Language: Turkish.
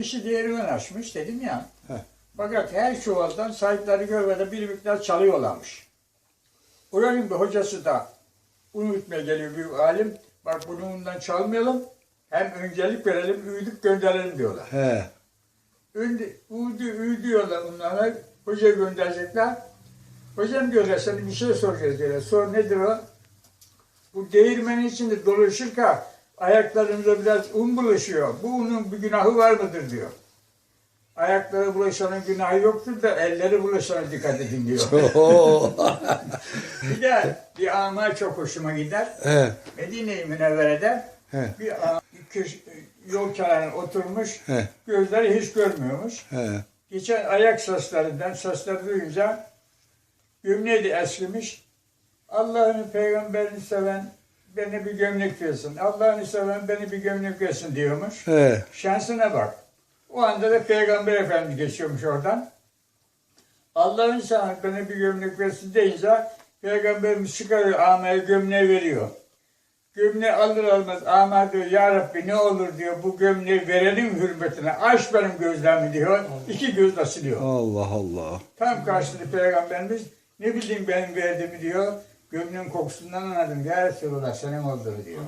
İşi değirmen açmış dedim ya. Heh. Fakat her çuvaldan sahipleri görmeden bir miktar çalıyorlarmış. Oranın bir hocası da unutmaya geliyor bir alim. Bak bunu bundan çalmayalım. Hem öncelik verelim, üydük gönderelim diyorlar. He. Ündü, uydu, üydü diyorlar. Hoca gönderecekler. Hocam diyorlar sana bir şey soracağız diyorlar. Sor nedir o? Bu değirmenin içinde dolaşırken ayaklarımıza biraz un bulaşıyor. Bu unun bir günahı var mıdır diyor. Ayaklara bulaşanın günahı yoktur da elleri bulaşana dikkat edin diyor. Bir de bir ama çok hoşuma gider. He. Medine-i Münevvere'de He. bir ama köş- yol kenarına oturmuş, He. gözleri hiç görmüyormuş. He. Geçen ayak seslerinden sesler duyunca gömleği de eskimiş. Allah'ını peygamberini seven beni bir gömlek versin. Allah'ını seven beni bir gömlek versin diyormuş. He. Şansına bak. O anda da peygamber efendi geçiyormuş oradan. Allah'ın seven beni bir gömlek versin deyince peygamberimiz çıkarıyor amaya gömleği veriyor. Gömleği alır almaz ama diyor ya Rabbi ne olur diyor bu gömleği verenin hürmetine aç benim gözlerimi diyor. İki göz asılıyor. Allah Allah. Tam karşısında peygamberimiz ne bileyim benim verdiğimi diyor. Gömleğin kokusundan anladım ya Resulallah senin olduğunu diyor.